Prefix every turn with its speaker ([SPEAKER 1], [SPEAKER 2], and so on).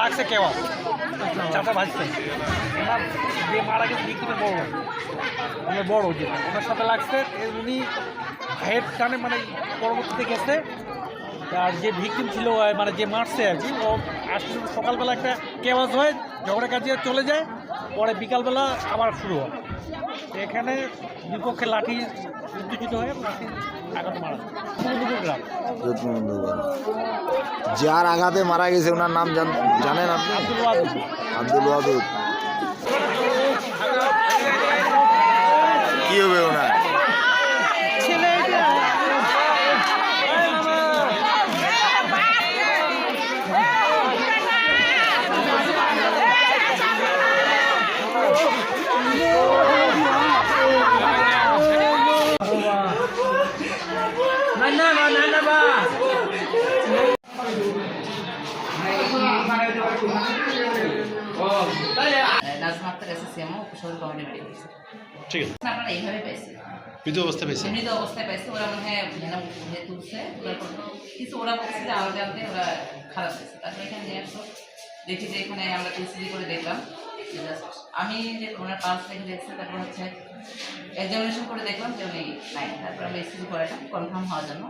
[SPEAKER 1] লাগছে কেউ? চাটা বাজছে। ওনার যে মারা গেছে বিক্রি বড়। মানে বড় যে ওনার সাথে লাগছে উনি হেড টানে মানে পরবর্তীতে গেছে। আর যে ভিকিম ছিল মানে যে মারছে আর কি, ও আসলে সকালবেলা একটা কেওয়াজ হয় ঝগড়া কাজে চলে যায়। পরে বিকালবেলা আবার শুরু হয়। এখানে বিপক্ষে লাঠি উত্তেজিত হয়ে লাঠি আঘাত মারা গ্রাম।
[SPEAKER 2] যার আঘাতে মারা গেছে ওনার নাম জানেন আপনি?
[SPEAKER 1] আব্দুল ওয়াদুদ।
[SPEAKER 3] ঠিক আছে।
[SPEAKER 4] আপনারা এইভাবে পাইছে
[SPEAKER 3] মৃত অবস্থা পেয়েছে।
[SPEAKER 4] এমনিতে অবস্থায় পাইছে ওরা মনে হয় ভেনা উঠে তুলছে কিছু ওরা বলছে যে আলাদা ওরা খারাপ হয়েছে। তারপরে এখানে নিয়ে আসলো দেখি যে এখানে আমরা ইসিজি করে দেখলাম। আমি যে ওনার পালস থেকে দেখছি, তারপর হচ্ছে এক্সামিনেশন করে দেখলাম যে উনি নাই, তারপর আমি ইসিজি করালাম কনফার্ম হওয়ার জন্য।